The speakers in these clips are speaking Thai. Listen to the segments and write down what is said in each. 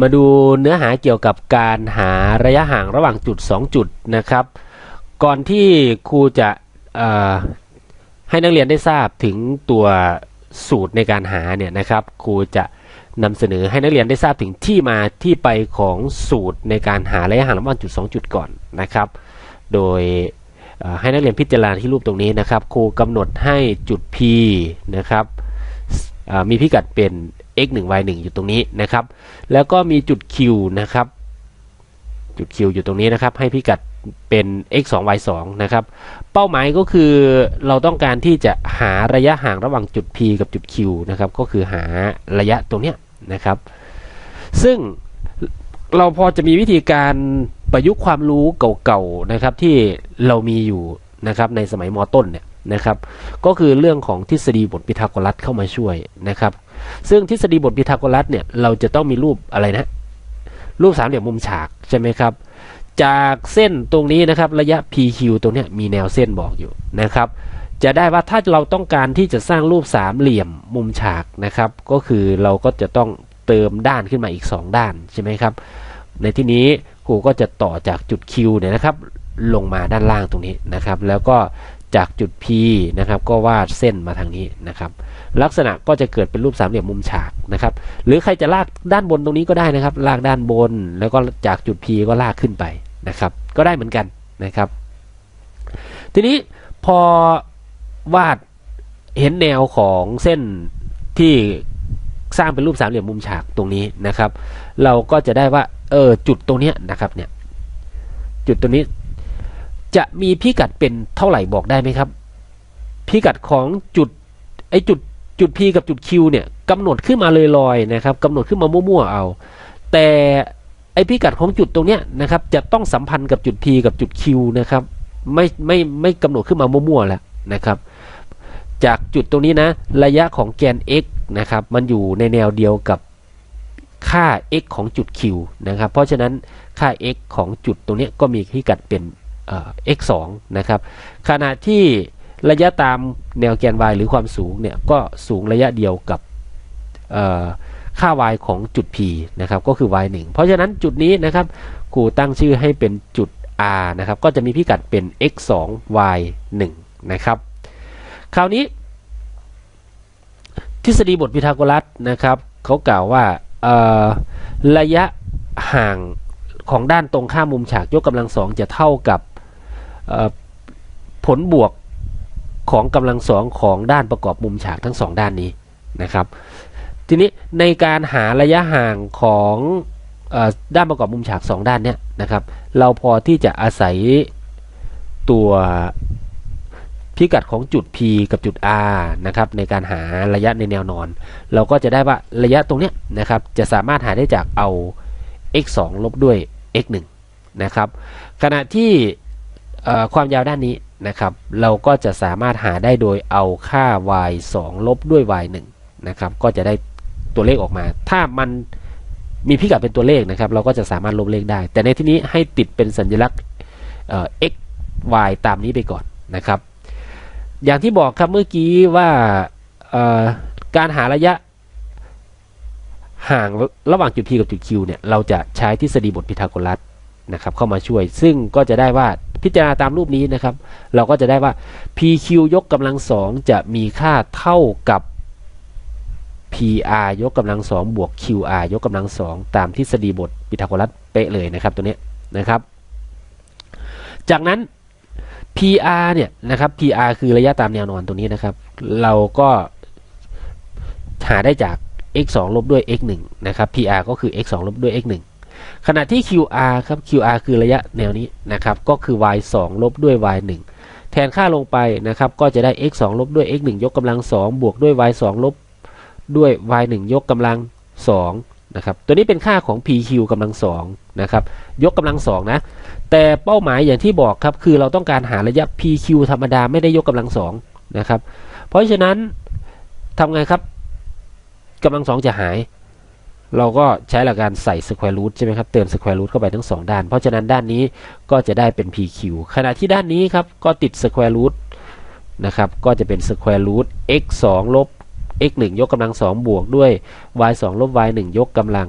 มาดูเนื้อหาเกี่ยวกับการหาระยะห่างระหว่างจุด 2 จุดนะครับ ก่อนที่ครูจะให้นักเรียนได้ทราบถึงตัวสูตรในการหาเนี่ยนะครับครูจะนำเสนอให้นักเรียนได้ทราบถึงที่มาที่ไปของสูตรในการหาระยะห่างระหว่างจุด 2 จุดก่อนนะครับ โดยให้นักเรียนพิจารณาที่รูปตรงนี้นะครับครูกำหนดให้จุด P นะครับมีพิกัดเป็น x 1 y 1อยู่ตรงนี้นะครับ แล้วก็มีจุด Q นะครับ จุด Q อยู่ตรงนี้นะครับ ให้พิกัดเป็น x 2 y 2นะครับ เป้าหมายก็คือเราต้องการที่จะหาระยะห่างระหว่างจุด P กับจุด Q นะครับ ก็คือหาระยะตรงเนี้ยนะครับ ซึ่งเราพอจะมีวิธีการประยุกต์ความรู้เก่าๆนะครับที่เรามีอยู่นะครับในสมัยมต้นเนี่ยนะครับ ก็คือเรื่องของทฤษฎีบทพีทาโกรัสเข้ามาช่วยนะครับ ซึ่งทฤษฎีบทพีทาโกรัสเนี่ยเราจะต้องมีรูปอะไรนะ รูปสามเหลี่ยมมุมฉากใช่ไหมครับ จากเส้นตรงนี้นะครับระยะ PQ ตรงนี้มีแนวเส้นบอกอยู่นะครับ จะได้ว่าถ้าเราต้องการที่จะสร้างรูปสามเหลี่ยมมุมฉากนะครับ ก็คือเราก็จะต้องเติมด้านขึ้นมาอีก 2 ด้านใช่ไหมครับ ในที่นี้ครูก็จะต่อจากจุด Q เนี่ยนะครับ ลงมาด้านล่างตรงนี้นะครับ แล้วก็จากจุด P นะครับ ก็วาดเส้นมาทางนี้นะครับ ลักษณะก็จะเกิดเป็นรูปสามเหลี่ยมมุมฉากนะครับ หรือใครจะลากด้านบนตรงนี้ก็ได้นะครับ ลากด้านบนแล้วก็จากจุด P ก็ลากขึ้นไปนะครับ ก็ได้เหมือนกันนะครับ ทีนี้พอวาดเห็นแนวของเส้นที่สร้างเป็นรูปสามเหลี่ยมมุมฉากตรงนี้นะครับ เราก็จะได้ว่าเออจุดตรงนี้นะครับเนี่ยจุดตรงนี้จะมีพิกัดเป็นเท่าไหร่บอกได้ไหมครับ พิกัดของจุดไอจุด จุด P กับจุด Q เนี่ยกำหนดขึ้นมาลอยๆนะครับกำหนดขึ้นมามั่วๆเอา แต่ไอพิกัดของจุดตรงเนี้ยนะครับจะต้องสัมพันธ์กับจุด P กับจุด Q นะครับไม่ไม่ไม่กำหนดขึ้นมามั่วๆแล้วนะครับ จากจุดตรงนี้นะระยะของแกน x นะครับมันอยู่ในแนวเดียวกับค่า x ของจุด q นะครับ เพราะฉะนั้นค่า x ของจุดตรงนี้ก็มีพิกัดเป็นเอ่อ x 2นะครับ ขณะที่ ระยะตามแนวแกน y หรือความสูงเนี่ยก็สูงระยะเดียวกับค่า y ของจุด p นะครับก็คือ y 1 เพราะฉะนั้นจุดนี้นะครับครูตั้งชื่อให้เป็นจุด r นะครับก็จะมีพิกัดเป็น x 2 y 1นะครับคราวนี้ ทฤษฎีบทพีทาโกรัสนะครับเขากล่าวว่าระยะห่างของด้านตรงข้ามมุมฉากยกกำลังสองจะเท่ากับผลบวก ของกำลังสองของด้านประกอบมุมฉากทั้งสองด้านนี้นะครับ ทีนี้ในการหาระยะห่างของอด้านประกอบมุมฉากสองด้านเนี้ยนะครับ เราพอที่จะอาศัยตัวพิกัดของจุด P กับจุด R นะครับในการหาระยะในแนวนอน เราก็จะได้ว่าระยะตรงเนี้ยนะครับจะสามารถหาได้จากเอา x 2ลบด้วย x 1นะครับขณะที่ความยาวด้านนี้ นะครับ เราก็จะสามารถหาได้โดยเอาค่า y 2 ลบด้วย y 1นะครับ ก็จะได้ตัวเลขออกมา ถ้ามันมีพิกัดเป็นตัวเลขนะครับ เราก็จะสามารถลบเลขได้ แต่ในที่นี้ให้ติดเป็นสัญลักษณ์ x y ตามนี้ไปก่อนนะครับ อย่างที่บอกครับเมื่อกี้ว่าการหาระยะห่างระหว่างจุด P กับจุด Q เนี่ย เราจะใช้ทฤษฎีบทพีทาโกรัสนะครับเข้ามาช่วย ซึ่งก็จะได้ว่า พิจารณาตามรูปนี้นะครับ เราก็จะได้ว่า PQ ยกกำลังสองจะมีค่าเท่ากับ PR ยกกำลังสองบวก QR ยกกำลังสองตามทฤษฎีบทพีทาโกรัสเป๊ะเลยนะครับตัวนี้นะครับ จากนั้น PR เนี่ยนะครับ PR คือระยะตามแนวนอนตัวนี้นะครับ เราก็หาได้จาก x 2ลบด้วย x 1นะครับ PR ก็คือ x 2ลบด้วย x 1 ขณะที่ QR ครับ QR คือระยะแนวนี้นะครับ ก็คือ y 2ลบด้วย y 1แทนค่าลงไปนะครับ ก็จะได้ x 2ลบด้วย x 1ยกกำลัง 2 บวกด้วย y 2ลบด้วย y 1ยกกำลัง2นะครับ ตัวนี้เป็นค่าของ PQ กำลัง2นะครับ ยกกำลัง2นะ แต่เป้าหมายอย่างที่บอกครับ คือเราต้องการหาระยะ PQ ธรรมดาไม่ได้ยกกำลังสองนะครับ เพราะฉะนั้นทำไงครับกำลังสองจะหาย เราก็ใช้หลักการใส่ square root ใช่ไหมครับ เติม square root เข้าไปทั้งสองด้าน เพราะฉะนั้นด้านนี้ก็จะได้เป็น PQ ขณะที่ด้านนี้ครับ ก็ติด square root นะครับ ก็จะเป็น square root x 2ลบ x 1ยกกำลัง 2 บวกด้วย y 2ลบ y 1ยกกำลัง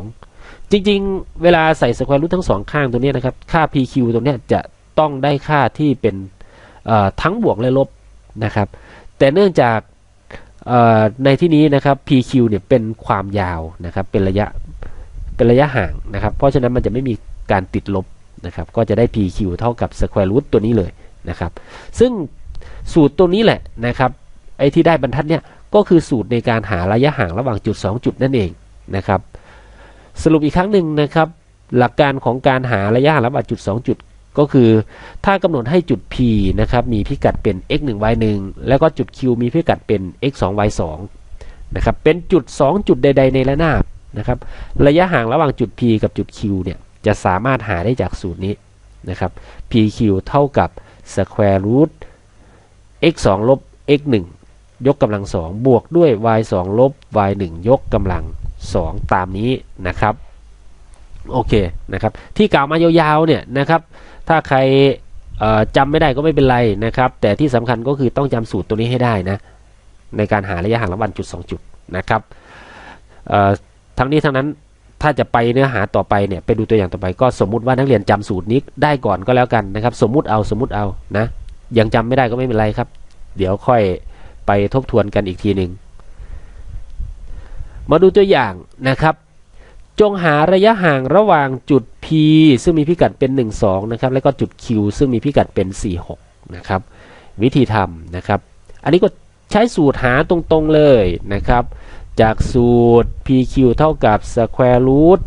2 จริงๆ เวลาใส่สแควร์รูททั้งสองข้างตัวนี้นะครับ ค่า pq ตรงนี้จะต้องได้ค่าที่เป็นทั้งบวกและลบนะครับ แต่เนื่องจาก ในที่นี้นะครับ pq เนี่ยเป็นความยาวนะครับ เป็นระยะเป็นระยะห่างนะครับ เพราะฉะนั้นมันจะไม่มีการติดลบนะครับ ก็จะได้ pq เท่ากับ square root ตัวนี้เลยนะครับ ซึ่งสูตรตัวนี้แหละนะครับไอ้ที่ได้บรรทัดเนี่ยก็คือสูตรในการหาระยะห่างระหว่างจุด 2 จุดนั่นเองนะครับ สรุปอีกครั้งหนึ่งนะครับ หลักการของการหาระยะห่างระหว่างจุด 2 จุด ก็คือถ้ากำหนดให้จุด P นะครับมีพิกัดเป็น x 1 y 1แล้วก็จุด Q มีพิกัดเป็น x 2 y 2นะครับเป็นจุด 2 จุดใด ๆ ในระนาบนะครับระยะห่างระหว่างจุด P กับจุด Q เนี่ยจะสามารถหาได้จากสูตรนี้นะครับ PQ เท่ากับ square root x 2ลบ x 1ยกกำลัง 2 บวกด้วย y 2ลบ y 1ยกกำลัง 2 ตามนี้นะครับ โอเคนะครับที่กล่าวมายาวๆเนี่ยนะครับถ้าใครเอ่อจำไม่ได้ก็ไม่เป็นไรนะครับ แต่ที่สำคัญก็คือต้องจำสูตรตัวนี้ให้ได้นะในการหาระยะห่างระหว่างจุด 2 จุดนะครับทั้งนี้ทั้งนั้นถ้าจะไปเนื้อหาต่อไปเนี่ยไปดูตัวอย่างต่อไปก็สมมุติว่านักเรียนจำสูตรนี้ได้ก่อนก็แล้วกันนะครับ สมมุติเอาสมมุติเอานะยังจำไม่ได้ก็ไม่เป็นไรครับ เดี๋ยวค่อยไปทบทวนกันอีกทีหนึ่งมาดูตัวอย่างนะครับ จงหาระยะห่างระหว่างจุด P ซึ่งมีพิกัดเป็น 1 2 นะครับ แล้วก็จุด Q ซึ่งมีพิกัดเป็น 4 6 นะครับ วิธีทำนะครับ อันนี้ก็ใช้สูตรหาตรงๆเลยนะครับ จากสูตร PQ เท่ากับ square root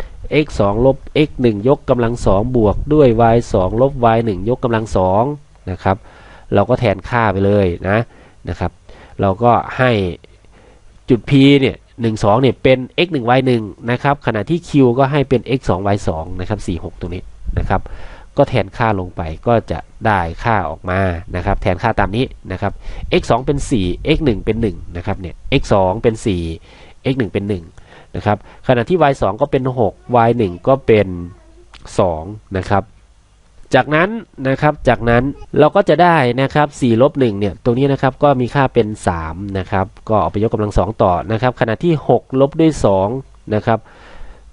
x 2ลบ x 1ยกกำลัง 2 บวกด้วย y 2ลบ y 1ยกกำลัง2นะครับ เราก็แทนค่าไปเลยนะนะครับ เราก็ให้จุด P เนี่ย 1 2เนี่ยเป็น x 1 y 1นะครับขณะที่ Q ก็ให้เป็น x 2 y 2นะครับ4 6 ตรงนี้นะครับ ก็แทนค่าลงไปก็จะได้ค่าออกมานะครับ แทนค่าตามนี้นะครับ x 2เป็น 4 x 1เป็น1นะครับเนี่ย x 2เป็น 4 x 1เป็น1นะครับขณะที่ y 2ก็เป็น 6 y 1ก็เป็น2นะครับ จากนั้นนะครับจากนั้นเราก็จะได้นะครับ4ลบ1เนี่ยตรงนี้นะครับก็มีค่าเป็น3นะครับก็เอาไปยกกำลัง 2 ต่อนะครับขณะที่6ลบด้วย2นะครับ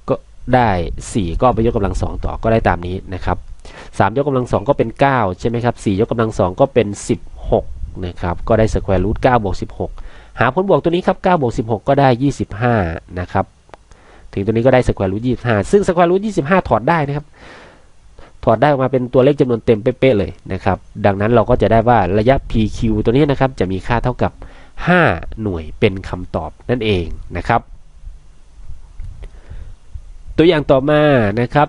ก็ได้ 4 ก็ไปยกกำลัง 2 ต่อก็ได้ตามนี้นะครับ3ยกกำลัง 2 ก็เป็น 9 ใช่ไหมครับ4ยกกำลัง 2 ก็เป็น 16นะครับก็ได้สแควร์รูท9บวก16 หาผลบวกตัวนี้ครับ9บวก16 ก็ได้ 25นะครับถึงตัวนี้ก็ได้สแควร์รูท25 ซึ่งสแควร์รูท25 ถอดได้นะครับ ถอดได้ออกมาเป็นตัวเลขจำนวนเต็มเป๊ะๆเลยนะครับ ดังนั้นเราก็จะได้ว่าระยะ PQ ตัวนี้นะครับจะมีค่าเท่ากับ 5 หน่วยเป็นคำตอบนั่นเองนะครับ ตัวอย่างต่อมานะครับ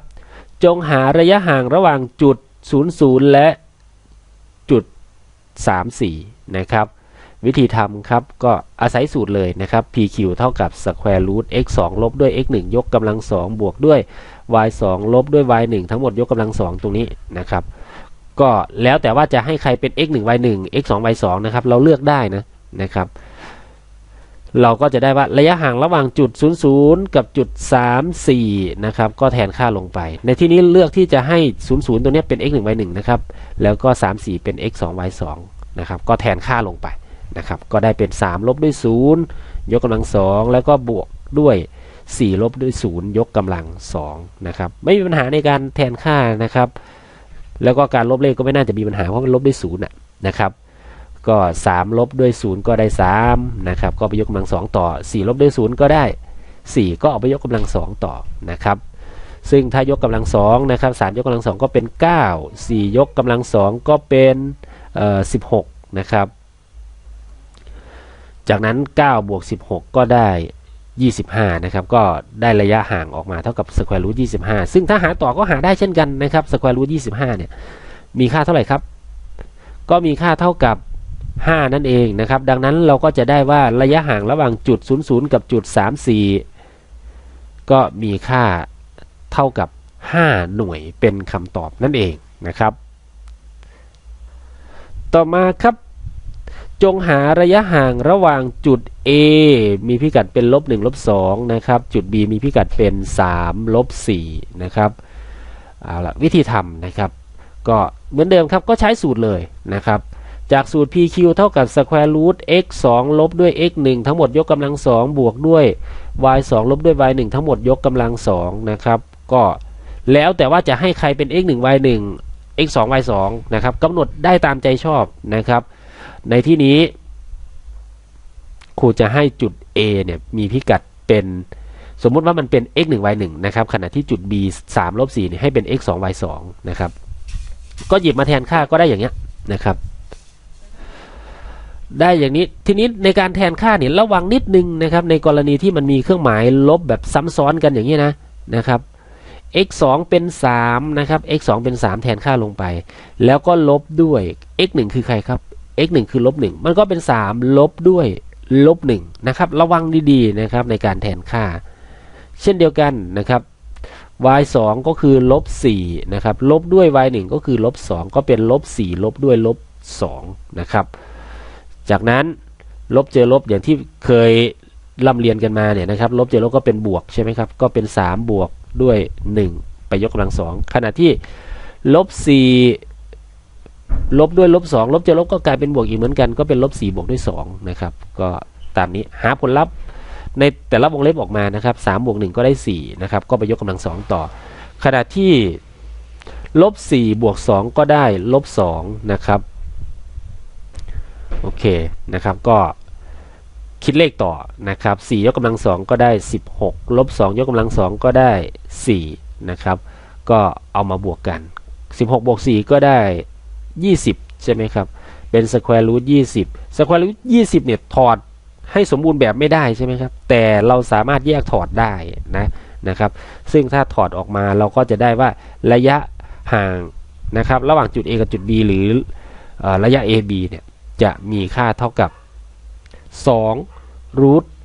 จงหาระยะห่างระหว่างจุด 00 และจุด 34 นะครับ วิธีทำครับก็อาศัยสูตรเลยนะครับ PQ เท่ากับ square root x 2ลบด้วย x 1ยกกำลัง 2 บวกด้วย y 2ลบด้วย y 1ทั้งหมดยกกำลัง2ตรงนี้นะครับ ก็แล้วแต่ว่าจะให้ใครเป็น x 1 y 1 x 2 y 2นะครับ เราเลือกได้นะนะครับ เราก็จะได้ว่าระยะห่างระหว่างจุด 00 กับจุด 34 นะครับ ก็แทนค่าลงไป ในที่นี้เลือกที่จะให้ 00 ตัวนี้เป็น x 1 y 1นะครับ แล้วก็ 34 เป็น x 2 y 2นะครับ ก็แทนค่าลงไปนะครับ ก็ได้เป็น 3 ลบด้วย 0 ยกกำลัง2แล้วก็บวกด้วย 4 ลบด้วย 0 ยกกำลัง2นะครับไม่มีปัญหาในการแทนค่านะครับ แล้วก็การลบเลขก็ไม่น่าจะมีปัญหาเพราะมันลบด้วย0น่ะนะครับก็ 3 ลบด้วย 0 ก็ได้3นะครับก็ไปยกกำลัง 2 ต่อ 4 ลบด้วย 0 ก็ได้ 4 ก็เอาไปยกกำลัง 2 ต่อนะครับซึ่งถ้ายกกำลัง2นะครับ3ยกกำลัง 2 ก็เป็น 9 4 ยกกำลัง 2 ก็เป็นเอ่อ16นะครับจากนั้น 9 บวก 16 ก็ได้ 25 นะครับ ก็ได้ระยะห่างออกมาเท่ากับ square root 25 ซึ่งถ้าหาต่อก็หาได้เช่นกันนะครับ square root 25 เนี่ย มีค่าเท่าไหร่ครับ ก็มีค่าเท่ากับ 5 นั่นเองนะครับ ดังนั้นเราก็จะได้ว่าระยะห่างระหว่างจุด 00 กับจุด 34 ก็มีค่าเท่ากับ 5 หน่วยเป็นคำตอบนั่นเองนะครับ ต่อมาครับ จงหาระยะห่างระหว่างจุด A มีพิกัดเป็นลบ1ลบ2นะครับ จุด B มีพิกัดเป็น3ลบ4นะครับเอาละวิธีทำนะครับ ก็เหมือนเดิมครับก็ใช้สูตรเลยนะครับ จากสูตร pq เท่ากับ square root x 2ลบด้วย x 1ทั้งหมดยกกำลัง 2 บวกด้วย y 2ลบด้วย y 1ทั้งหมดยกกำลัง2นะครับ ก็แล้วแต่ว่าจะให้ใครเป็น x 1 y 1 x 2 y 2นะครับกำหนดได้ตามใจชอบนะครับ ในที่นี้ครูจะให้จุด A เนี่ยมีพิกัดเป็นสมมุติว่ามันเป็น x 1 y 1นะครับขณะที่จุด B 3ลบ4เนี่ยให้เป็น x 2 y 2นะครับก็หยิบมาแทนค่าก็ได้อย่างเงี้ยนะครับ ได้อย่างนี้ทีนี้ในการแทนค่าเนี่ยระวังนิดนึงนะครับ ในกรณีที่มันมีเครื่องหมายลบแบบซ้ำซ้อนกันอย่างนี้นะนะครับ x 2เป็น3นะครับ x 2เป็น 3 แทนค่าลงไป แล้วก็ลบด้วย x 1คือใครครับ x 1คือลบ1มันก็เป็น 3 ลบด้วยลบ1นะครับ ระวังดีๆนะครับในการแทนค่า เช่นเดียวกันนะครับ y 2ก็คือลบ4นะครับ ลบด้วย y 1ก็คือลบ2ก็เป็นลบ4ลบด้วยลบ2นะครับ จากนั้นลบเจอลบอย่างที่เคยล่ำเรียนกันมาเนี่ยนะครับ ลบเจอลบก็เป็นบวกใช่ไหมครับ ก็เป็น 3 บวกด้วย 1 ไปยกกำลังสองขณะที่ลบ4 ลบด้วยลบ2ลบจอลบก็กลายเป็นบวกอีกเหมือนกันก็เป็นลบ4บวกด้วย2นะครับ ก็ตามนี้หาผลลัพธ์ในแต่ละวงเล็บออกมานะครับ3บวก1ก็ได้4นะครับก็ไปยกกำลังสองต่อ ขณะที่ลบ4บวก2ก็ได้ลบ2นะครับโอเคนะครับก็คิดเลขต่อนะครับ4ยกกำลังสองก็ได้ 16ลบ2ยกกำลังสองก็ได้4นะครับก็เอามาบวกกัน 16บวก4ก็ได้ 20 ใช่ไหมครับ เป็นสแควร์รูท20สแควร์รูท20เนี่ยถอดให้สมบูรณ์แบบไม่ได้ใช่ไหมครับ แต่เราสามารถแยกถอดได้นะนะครับ ซึ่งถ้าถอดออกมาเราก็จะได้ว่าระยะห่างนะครับ ระหว่างจุด A กับจุด B หรืออระยะ AB เนี่ยจะมีค่าเท่ากับ2รูท5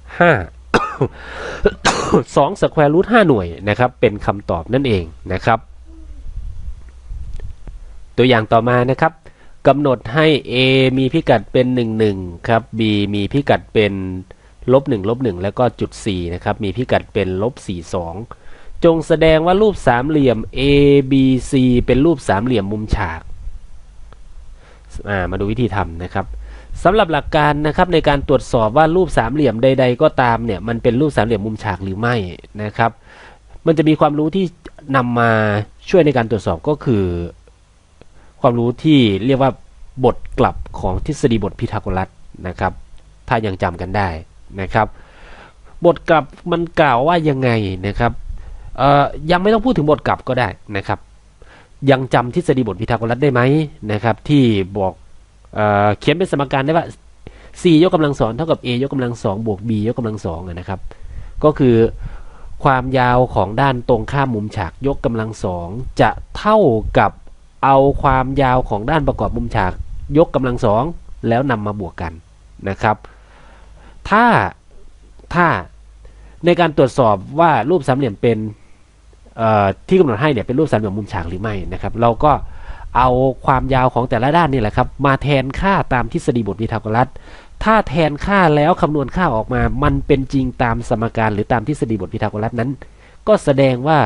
2สแควร์รูท5หน่วยนะครับ เป็นคำตอบนั่นเองนะครับ ตัวอย่างต่อมานะครับกำหนดให้ a มีพิกัดเป็น 1 1 ครับ b มีพิกัดเป็นลบ1ลบ1แล้วก็จุด4นะครับ มีพิกัดเป็นลบ4 2 จงแสดงว่ารูปสามเหลี่ยม a b c เป็นรูปสามเหลี่ยมมุมฉาก มาดูวิธีทำนะครับสำหรับหลักการนะครับในการตรวจสอบว่ารูปสามเหลี่ยมใด ๆ ก็ตามเนี่ยมันเป็นรูปสามเหลี่ยมมุมฉากหรือไม่นะครับ มันจะมีความรู้ที่นำมาช่วยในการตรวจสอบก็คือ ความรู้ที่เรียกว่าบทกลับของทฤษฎีบทพีทาโกรัสนะครับ ถ้ายังจำกันได้นะครับ บทกลับมันกล่าวว่ายังไงนะครับยังไม่ต้องพูดถึงบทกลับก็ได้นะครับ ยังจำทฤษฎีบทพีทาโกรัสได้ไหมนะครับ ที่บอกเขียนเป็นสมการได้ว่า c ยกกำลังสองเท่ากับ a ยกกำลังสองบวก b ยกกำลังสองนะครับ ก็คือความยาวของด้านตรงข้ามมุมฉากยกกำลังสองจะเท่ากับ เอาความยาวของด้านประกอบมุมฉาก ยกกำลังสองแล้วนำมาบวกกันนะครับ ถ้าถ้าในการตรวจสอบว่ารูปสามเหลี่ยมเป็นที่กำหนดให้เนี่ยเป็นรูปสามเหลี่ยมมุมฉากหรือไม่นะครับ เราก็เอาความยาวของแต่ละด้านนี่แหละครับมาแทนค่าตามทฤษฎีบทพีทาโกรัสถ้าแทนค่าแล้วคำนวณค่าออกมา มันเป็นจริงตามสมการหรือตามทฤษฎีบทพีทาโกรัสนั้น ก็แสดงว่า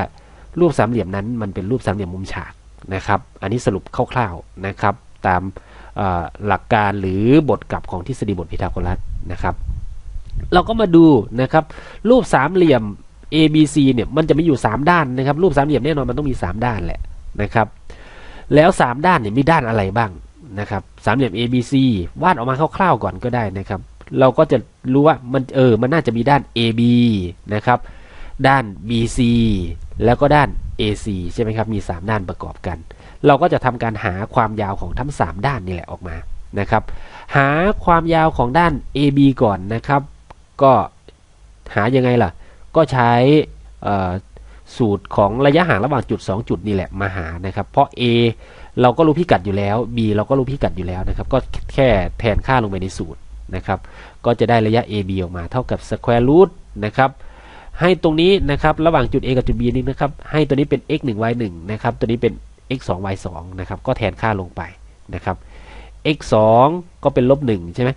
รูปสามเหลี่ยมนั้นมันเป็นรูปสามเหลี่ยมมุมฉาก นะครับ อันนี้สรุปคร่าวๆนะครับ ตามหลักการหรือบทกลับของทฤษฎีบทพีทาโกรัสนะครับ เราก็มาดูนะครับ รูปสามเหลี่ยม ABC เนี่ยมันจะมีอยู่ 3 ด้านนะครับ รูปสามเหลี่ยมแน่นอนมันต้องมี 3 ด้านแหละนะครับ แล้ว 3 ด้านเนี่ยมีด้านอะไรบ้างนะครับสามเหลี่ยม ABC วาดออกมาคร่าวๆก่อนก็ได้นะครับ เราก็จะรู้ว่ามันเออมันน่าจะมีด้าน AB นะครับ ด้าน BC แล้วก็ด้าน AC ใช่ไหมครับ มี 3 ด้านประกอบกัน เราก็จะทำการหาความยาวของทั้ง 3 ด้านนี่แหละออกมานะครับ หาความยาวของด้าน AB ก่อนนะครับ ก็หายังไงล่ะ ก็ใช้สูตรของระยะห่างระหว่างจุด 2 จุดนี่แหละมาหานะครับ เพราะ A เราก็รู้พิกัดอยู่แล้ว B เราก็รู้พิกัดอยู่แล้วนะครับ ก็แค่แทนค่าลงไปในสูตรนะครับ ก็จะได้ระยะ AB ออกมาเท่ากับ square root นะครับ ให้ตรงนี้นะครับระหว่างจุด A กับจุด B นี้นะครับให้ตัวนี้เป็น x 1 y 1นะครับตัวนี้เป็น x 2 y 2นะครับก็แทนค่าลงไปนะครับ x 2ก็เป็นลบ1ใช่ไหม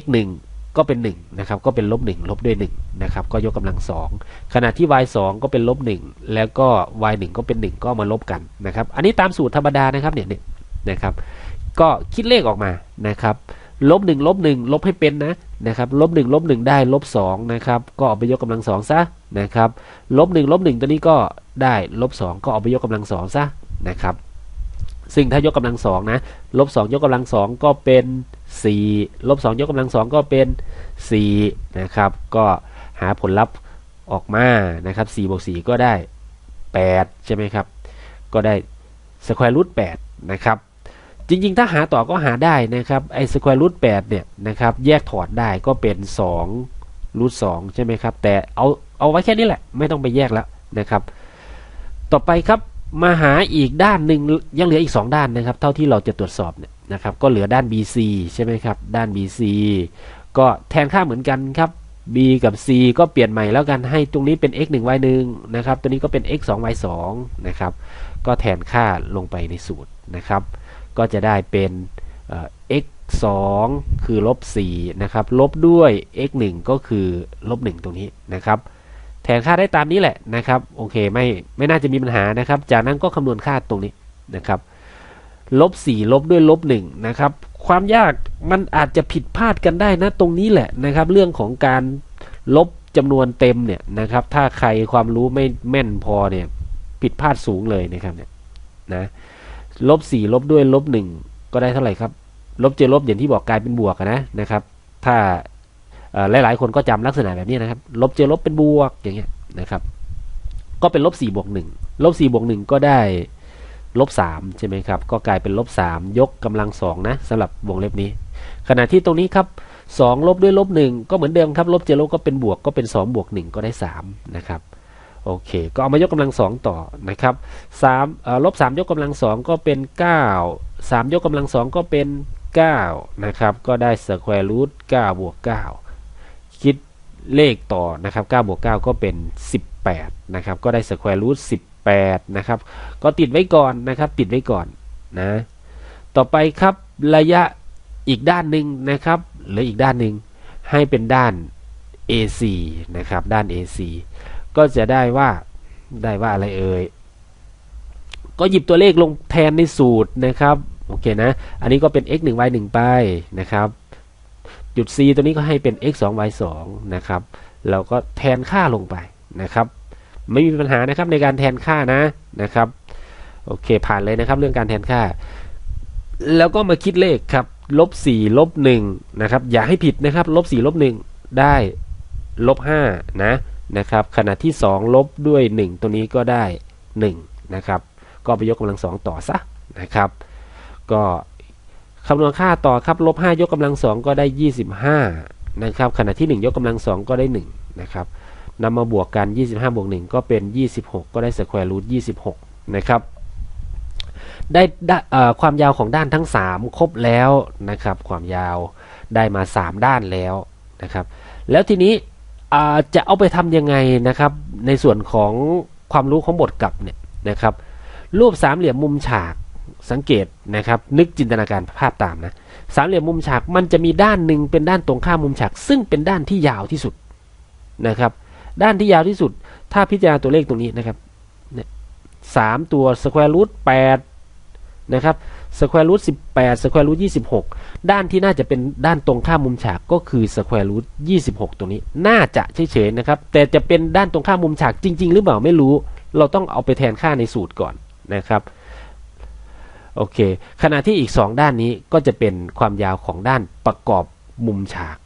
x 1ก็เป็น1นะครับก็เป็นลบ1ลบด้วย1นะครับก็ยกกำลัง 2 ขณะที่ y 2ก็เป็นลบ1แล้วก็ y 1ก็เป็น 1 ก็มาลบกันนะครับอันนี้ตามสูตรธรรมดานะครับเนี่ยนะครับก็คิดเลขออกมานะครับ ลบหนึ่งลบหนึ่งลบให้เป็นนะนะครับลบหนึ่งลบหนึ่งได้ลบสองนะครับก็เอาไปยกกำลังสองซะนะครับลบหนึ่งลบหนึ่งตัวนี้ก็ได้ลบสองก็เอาไปยกกำลังสองซะนะครับซึ่งถ้ายกกำลังสองนะลบสองยกกำลังสองก็เป็นสี่ลบสองยกกำลังสองก็เป็นสี่นะครับก็หาผลลัพธ์ออกมานะครับ4บวก4ก็ได้ 8 ใช่ไหมครับ ก็ได้สแควร์รูท8นะครับ จริงๆ ถ้าหาต่อก็หาได้นะครับไอ้สแควร์รูท8เนี่ยนะครับแยกถอดได้ก็เป็น2รูท2ใช่ไหมครับ แต่เอาเอาไว้แค่นี้แหละ ไม่ต้องไปแยกแล้วนะครับ ต่อไปครับมาหาอีกด้านหนึ่งยังเหลืออีก 2 ด้านนะครับ เท่าที่เราจะตรวจสอบเนี่ยนะครับก็เหลือด้าน BC ใช่ไหมครับ ด้าน BC ก็แทนค่าเหมือนกันครับ b กับ c ก็เปลี่ยนใหม่แล้วกันให้ตรงนี้เป็น x 1 y 1นะครับ ตัวนี้ก็เป็น x 2 y 2นะครับ ก็แทนค่าลงไปในสูตรนะครับ ก็จะได้เป็นเอ่อ x 2 คือลบ4นะครับ ลบด้วย x 1ก็คือลบ1ตรงนี้นะครับ แทนค่าได้ตามนี้แหละนะครับ โอเค ไม่ไม่น่าจะมีปัญหานะครับ จากนั้นก็คำนวณค่าตรงนี้นะครับ ลบ4ลบด้วยลบ1นะครับ ความยากมันอาจจะผิดพลาดกันได้นะตรงนี้แหละนะครับ เรื่องของการลบจำนวนเต็มเนี่ยนะครับ ถ้าใครความรู้ไม่แม่นพอเนี่ย ผิดพลาดสูงเลยนะครับเนี่ยนะ ลบ4ลบด้วยลบ1ก็ได้เท่าไหร่ครับ ลบเจอลบอย่างที่บอกกลายเป็นบวกนะนะครับ ถ้าหลายๆ คนก็จำลักษณะแบบนี้นะครับ ลบเจอลบเป็นบวกอย่างเงี้ยนะครับ ก็เป็นลบ4บวก1ลบ4บวก1ก็ได้ลบ3ใช่ไหมครับ ก็กลายเป็นลบ3ยกกำลังสองนะสำหรับวงเล็บนี้ ขณะที่ตรงนี้ครับ2ลบด้วยลบ1ก็เหมือนเดิมครับ ลบเจลบก็เป็นบวกก็เป็น2บวก1ก็ได้3นะครับ โอเค ก็เอามายกกำลังสองต่อนะครับ3เอ่อลบ3ยกกำลังสองก็เป็น9 3ยกกำลังสองก็เป็น9นะครับก็ได้สแควร์รูท9บวก9คิดเลขต่อนะครับ9บวก9ก็เป็น 18นะครับก็ได้สแควร์รูท18นะครับก็ติดไว้ก่อนนะครับติดไว้ก่อนนะต่อไปครับระยะอีกด้านหนึ่งนะครับหรืออีกด้านหนึ่งให้เป็นด้าน AC นะครับด้าน AC ก็จะได้ว่าได้ว่าอะไรเอ่ยก็หยิบตัวเลขลงแทนในสูตรนะครับโอเคนะ อันนี้ก็เป็น x 1 y 1ไปนะครับ จุด c ตัวนี้ก็ให้เป็น x 2 y 2นะครับ เราก็แทนค่าลงไปนะครับ ไม่มีปัญหานะครับในการแทนค่านะนะครับ โอเคผ่านเลยนะครับเรื่องการแทนค่า แล้วก็มาคิดเลขครับ ลบ4ลบ1นะครับ อย่าให้ผิดนะครับ ลบ4ลบ1ได้ลบ5นะ นะครับขณะที่ 2 ลบด้วย 1 ตัวนี้ก็ได้1นะครับก็ไปยกกำลังสองต่อซะนะครับ ก็คำนวณค่าต่อครับลบ5ยกกำลังสองก็ได้ 25นะครับขณะที่ 1 ยกกำลังสองก็ได้1นะครับนำมาบวกกัน 25บวก1ก็เป็น 26 ก็ได้สแควร์รูท26นะครับได้ความยาวของด้านทั้ง 3 ครบแล้วนะครับ ความยาวได้มา 3 ด้านแล้วนะครับ แล้วทีนี้ จะเอาไปทำยังไงนะครับ ในส่วนของความรู้ของบทกลับเนี่ยนะครับ รูปสามเหลี่ยมมุมฉากสังเกตนะครับ นึกจินตนาการภาพตามนะสามเหลี่ยมมุมฉากมันจะมีด้านหนึ่งเป็นด้านตรงข้ามมุมฉาก ซึ่งเป็นด้านที่ยาวที่สุดนะครับ ด้านที่ยาวที่สุด ถ้าพิจารณาตัวเลขตรงนี้นะครับเนี่ยสามตัวสแควร์รูทแปดนะครับ สแควร์รูทสิบแปดสแควร์รูทยี่สิบหกด้านที่น่าจะเป็นด้านตรงข้ามมุมฉากก็คือสแควร์รูทยี่สิบหกตรงนี้ น่าจะเฉยๆนะครับ แต่จะเป็นด้านตรงข้ามมุมฉากจริง ๆ หรือเปล่าไม่รู้ เราต้องเอาไปแทนค่าในสูตรก่อนนะครับโอเค ขณะที่อีก 2 ด้านนี้ก็จะเป็นความยาวของด้านประกอบมุมฉาก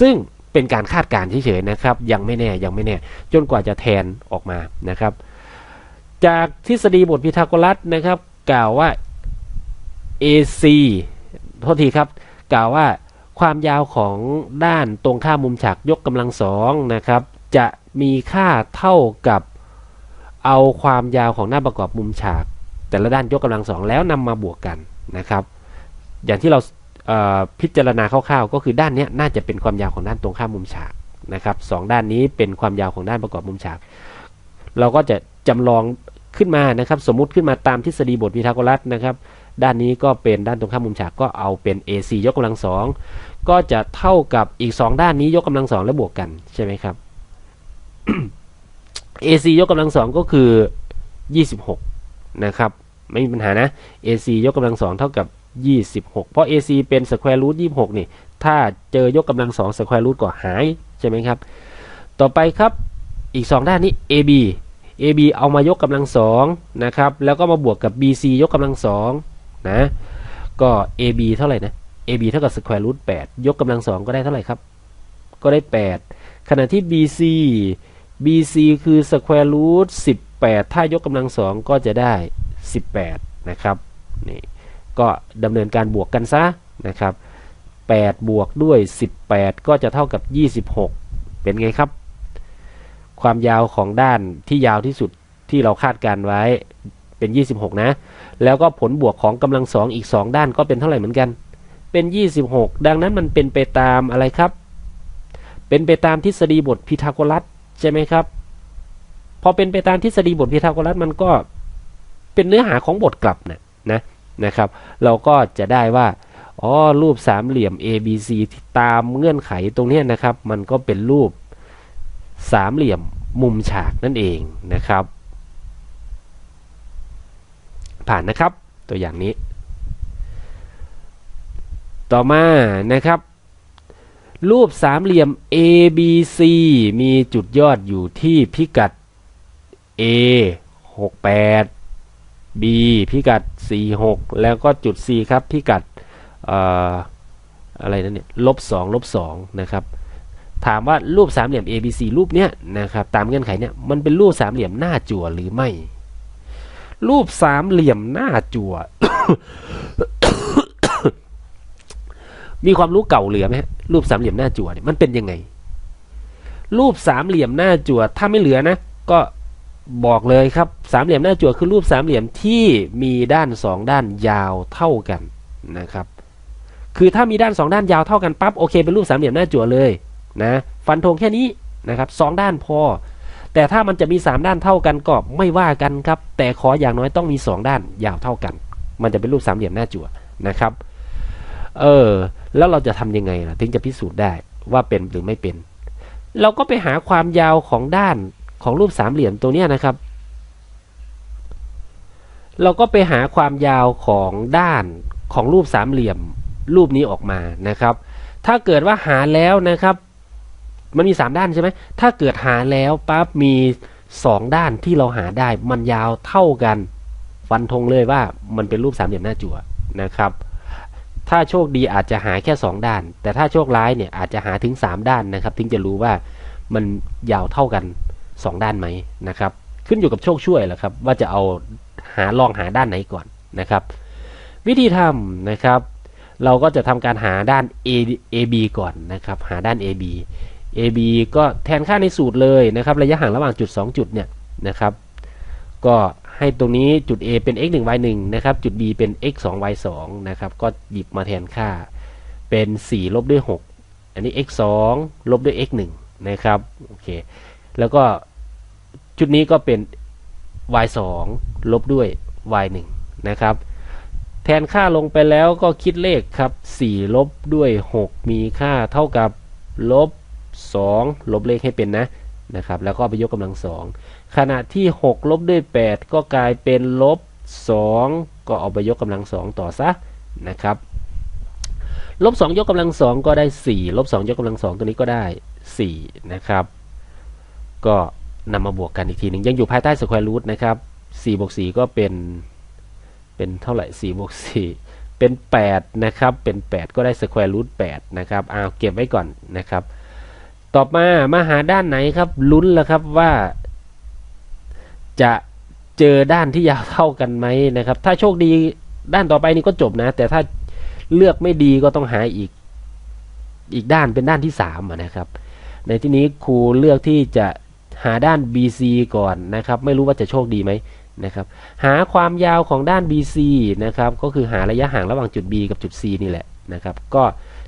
ซึ่งเป็นการคาดการณ์เฉยๆนะครับ ยังไม่แน่ยังไม่แน่ จนกว่าจะแทนออกมานะครับ จากทฤษฎีบทพีทาโกรัสนะครับ กล่าวว่า AC โทษทีครับ กล่าวว่าความยาวของด้านตรงข้ามมุมฉากยกกำลังสองนะครับ จะมีค่าเท่ากับเอาความยาวของหน้าประกอบมุมฉาก แต่ละด้านยกกำลังสองแล้วนำมาบวกกันนะครับ อย่างที่เราเพิจารณาคร่าวๆ ก็คือด้านนี้น่าจะเป็นความยาวของด้านตรงข้ามมุมฉากนะครับสองด้านนี้เป็นความยาวของด้านประกอบมุมฉาก เราก็จะจำลองขึ้นมานะครับ สมมุติขึ้นมาตามทฤษฎีบทพีทาโกรัสนะครับ ด้านนี้ก็เป็นด้านตรงข้ามมุมฉากก็เอาเป็น AC ยกกำลังสองก็จะเท่ากับอีก 2 ด้านนี้ยกกำลังสองแล้วบวกกันใช่ไหมครับ AC ยกกำลังสองก็คือ 26 นะครับ ไม่มีปัญหานะ AC ยกกำลังสองเท่ากับ 26 เพราะ AC เป็นสแควร์รูท26 นี่ ถ้าเจอยกกำลังสองสแควร์รูทก็หายใช่ไหมครับ ต่อไปครับอีก 2 ด้านนี้ AB AB เอามายกกำลังสองนะครับ แล้วก็มาบวกกับ BC ยกกำลังสอง นะ ก็ AB เท่าไหร่นะ AB เท่ากับสแควร์รูท8ยกกำลังสองก็ได้เท่าไหร่ครับ ก็ได้ 8 ขณะที่ BC BC คือสแควร์รูท18ถ้ายกกำลังสองก็จะได้ 18 นะครับ นี่ ก็ดำเนินการบวกกันซะนะครับ8บวกด้วย 18 ก็จะเท่ากับ 26 เป็นไงครับ ความยาวของด้านที่ยาวที่สุดที่เราคาดการไว้เป็น 26 นะ แล้วก็ผลบวกของกำลังสองอีก 2 ด้านก็เป็นเท่าไหร่เหมือนกัน เป็น 26 ดังนั้นมันเป็นไปตามอะไรครับ เป็นไปตามทฤษฎีบทพีทาโกรัสใช่ไหมครับ พอเป็นไปตามทฤษฎีบทพีทาโกรัสมันก็เป็นเนื้อหาของบทกลับนะนะนะครับ เราก็จะได้ว่าอ๋อรูปสามเหลี่ยม ABC ตามเงื่อนไขตรงนี้นะครับ มันก็เป็นรูปสามเหลี่ยมมุมฉากนั่นเองนะครับ ผ่านนะครับ ตัวอย่างนี้ ต่อมานะครับ รูปสามเหลี่ยม ABC มีจุดยอดอยู่ที่พิกัด A 68 B พิกัด 46 แล้วก็จุด C ครับพิกัดอะไรนั่นเนี่ยลบ2ลบ2นะครับถามว่ารูปสามเหลี่ยม ABC รูปเนี้ยนะครับตามเงื่อนไขเนี้ยมันเป็นรูปสามเหลี่ยมหน้าจั่วหรือไม่ รูปสามเหลี่ยมหน้าจั่ว มีความรู้เก่าเหลือไหมรูปสามเหลี่ยมหน้าจั่วเนี่ยมันเป็นยังไง รูปสามเหลี่ยมหน้าจั่ว ถ้าไม่เหลือนะ ก็บอกเลยครับ สามเหลี่ยมหน้าจั่วคือรูปสามเหลี่ยมที่มีด้านสองด้านยาวเท่ากันนะครับ คือถ้ามีด้านสองด้านยาวเท่ากันปั๊บโอเคเป็นรูปสามเหลี่ยมหน้าจั่วเลยนะ ฟันธงแค่นี้นะครับสองด้านพอ แต่ถ้ามันจะมีสามด้านเท่ากันก็ไม่ว่ากันครับ แต่ขออย่างน้อยต้องมีสองด้านยาวเท่ากัน มันจะเป็นรูปสามเหลี่ยมหน้าจั่วนะครับ เออ แล้วเราจะทำยังไงล่ะ ถึงจะพิสูจน์ได้ว่าเป็นหรือไม่เป็น เราก็ไปหาความยาวของด้านของรูปสามเหลี่ยมตัวนี้นะครับ เราก็ไปหาความยาวของด้านของรูปสามเหลี่ยม รูปนี้ออกมานะครับ ถ้าเกิดว่าหาแล้วนะครับ มันมีสามด้านใช่ไหมถ้าเกิดหาแล้วปั๊บมีสองด้านที่เราหาได้ มันยาวเท่ากัน ฟันธงเลยว่ามันเป็นรูปสามเหลี่ยมหน้าจั่วนะครับ ถ้าโชคดีอาจจะหาแค่สองด้าน แต่ถ้าโชคร้ายเนี่ยอาจจะหาถึงสามด้านนะครับ ถึงจะรู้ว่ามันยาวเท่ากันสองด้านไหมนะครับ ขึ้นอยู่กับโชคช่วยแหละครับ ว่าจะเอาหาลองหาด้านไหนก่อนนะครับ วิธีทำนะครับ เราก็จะทำการหาด้าน A AB ก่อนนะครับ หาด้าน AB AB ก็แทนค่าในสูตรเลยนะครับ ระยะห่างระหว่างจุด 2 จุดเนี่ยนะครับ ก็ให้ตรงนี้จุด A เป็น x 1 y 1นะครับ จุด B เป็น x 2 y 2นะครับ ก็หยิบมาแทนค่าเป็น 4 ลบด้วย 6 อันนี้ x 2ลบด้วย x 1นะครับ โอเค แล้วก็จุดนี้ก็เป็น y 2ลบด้วย y 1นะครับ แทนค่าลงไปแล้วก็คิดเลขครับ 4 ลบด้วย 6 มีค่าเท่ากับลบ 2 ลบเลขให้เป็นนะนะครับ แล้วก็ไปยกกำลังสองขณะที่ 6 ลบด้วย 8 ก็กลายเป็นลบ 2 ก็เอาไปยกกำลังสองต่อซะนะครับลบ2ยกกำลังสองก็ได้ 4 ลบ2ยกกำลังสองตัวนี้ก็ได้ 4 นะครับ ก็นำมาบวกกันอีกทีหนึ่งยังอยู่ภายใต้สแควร์รูทนะครับ4บวก4ก็เป็น เป็นเท่าไหร่4บวก4เป็น 8 นะครับ เป็น 8 ก็ได้สแควร์รูท8นะครับเอาเก็บไว้ก่อนนะครับ ต่อมามาหาด้านไหนครับลุ้นแล้วครับว่า จะเจอด้านที่ยาวเท่ากันไหมนะครับ ถ้าโชคดีด้านต่อไปนี้ก็จบนะ แต่ถ้าเลือกไม่ดีก็ต้องหาอีก อีกด้านเป็นด้านที่สามนะครับ ในที่นี้ครูเลือกที่จะหาด้าน BC ก่อนนะครับ ไม่รู้ว่าจะโชคดีไหมนะครับ หาความยาวของด้าน BC นะครับ ก็คือหาระยะห่างระหว่างจุด B กับจุด C นี่แหละนะครับ ก็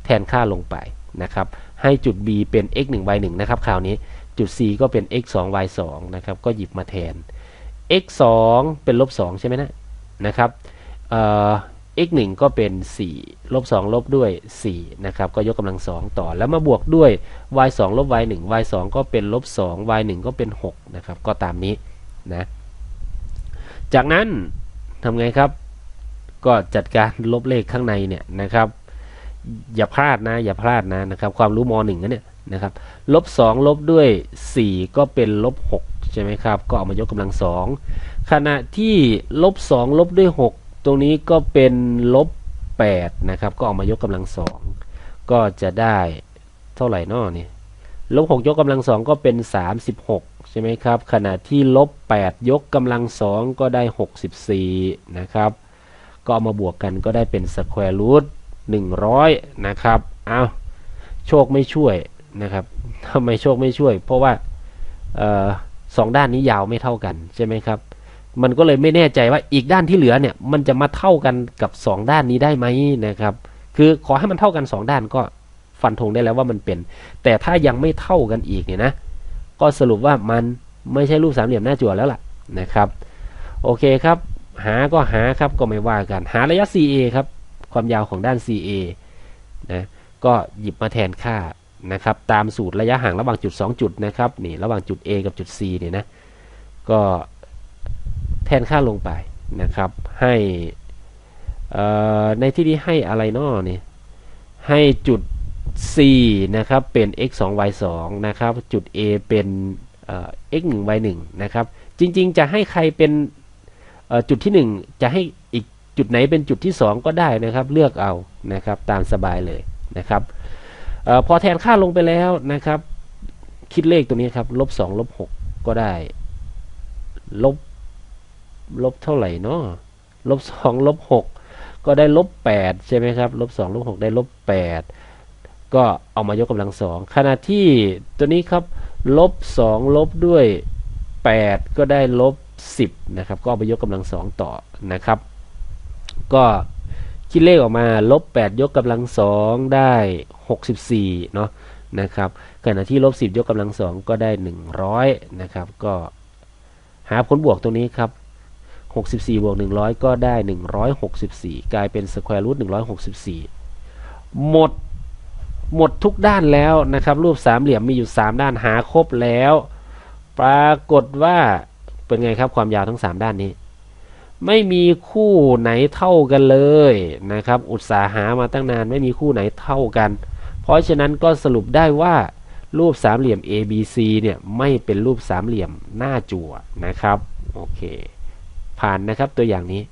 แทนค่าลงไปนะครับ ให้จุด b เป็น x 1 y 1นะครับคราวนี้จุด c ก็เป็น x 2 y 2นะครับก็หยิบมาแทน x 2เป็นลบ2ใช่ไหมนะนะครับ x 1ก็เป็น 4 ลบ 2 ลบด้วย 4 นะครับ ก็ยกกำลัง 2 ต่อ แล้วมาบวกด้วย y 2ลบ y 1 y 2ก็เป็นลบ 2 y 1ก็เป็น 6 นะครับ ก็ตามนี้นะ จากนั้นทำไงครับ ก็จัดการลบเลขข้างในเนี่ยนะครับ อย่าพลาดนะ อย่าพลาดนะนะครับ ความรู้มหนึ่งนะเนี่ยนะครับลบสองลบด้วยสี่ก็เป็นลบหกใช่ไหมครับ ก็เอามายกกำลังสองขณะที่ลบสองลบด้วยหกตรงนี้ก็เป็นลบแปดนะครับ ก็เอามายกกำลังสองก็จะได้เท่าไหร่นอเนี่ยลบหกยกกำลังสองก็เป็นสามสิบหกใช่ไหมครับ ขณะที่ลบแปดยกกำลังสองก็ได้หกสิบสี่นะครับ ก็เอามาบวกกันก็ได้เป็นสแควร์รูท หนึ่งร้อยนะครับ เอาโชคไม่ช่วยนะครับทำไมโชคไม่ช่วย เพราะว่าออสองด้านนี้ยาวไม่เท่ากันใช่ไหมครับ มันก็เลยไม่แน่ใจว่าอีกด้านที่เหลือเนี่ยมันจะมาเท่ากันกับสองด้านนี้ได้ไหมนะครับ คือขอให้มันเท่ากันสองด้านก็ฟันธงได้แล้วว่ามันเป็น แต่ถ้ายังไม่เท่ากันอีกเนี่ยนะ ก็สรุปว่ามันไม่ใช่รูปสามเหลี่ยมหน้าจั่วแล้วล่ะนะครับ โอเคครับ หาก็หาครับก็ไม่ว่ากัน หาระยะ CA ครับ ความยาวของด้าน CA นะก็หยิบมาแทนค่านะครับตามสูตรระยะห่างระหว่างจุด 2 จุดนะครับนี่ระหว่างจุด A กับจุด C เนี่ยนะก็แทนค่าลงไปนะครับให้ในที่นี้ให้อะไรนอเนี่ยให้จุด C นะครับเป็น x 2 y 2นะครับจุด A เป็น x 1 y 1นะครับจริงๆ จะให้ใครเป็นจุดที่ 1 จะให้ จุดไหนเป็นจุดที่ 2 ก็ได้นะครับเลือกเอานะครับตามสบายเลยนะครับออพอแทนค่าลงไปแล้วนะครับ คิดเลขตัวนี้ครับลบ2ลบ6ก็ได้ ลบลบเท่าไหร่เนาะลบ2ลบ6ก็ได้ลบ8ใช่ไหมครับลบ2ลบ6ได้ลบ8ก็เอามายกกำลังสองขณะที่ตัวนี้ครับลบ2ลบด้วย 8 ก็ได้ลบ10นะครับก็เอาไปยกกำลังสองต่อนะครับ ก็คิดเลขออกมาลบ 8 ยกกำลังสองได้ 64 เนาะนะครับขณะที่ลบ 10 ยกกำลังสองก็ได้ 100 นะครับ ก็หาผลบวกตรงนี้ครับ 64 บวก 100 ก็ได้ 164 กลายเป็นสแควร์รูท164 หมดหมดทุกด้านแล้วนะครับ รูปสามเหลี่ยมมีอยู่ 3 ด้านหาครบแล้ว ปรากฏว่าเป็นไงครับความยาวทั้ง 3 ด้านนี้ ไม่มีคู่ไหนเท่ากันเลยนะครับ อุตสาหามาตั้งนานไม่มีคู่ไหนเท่ากัน เพราะฉะนั้นก็สรุปได้ว่ารูปสามเหลี่ยม ABC เนี่ยไม่เป็นรูปสามเหลี่ยมหน้าจั่วนะครับ โอเค ผ่านนะครับตัวอย่างนี้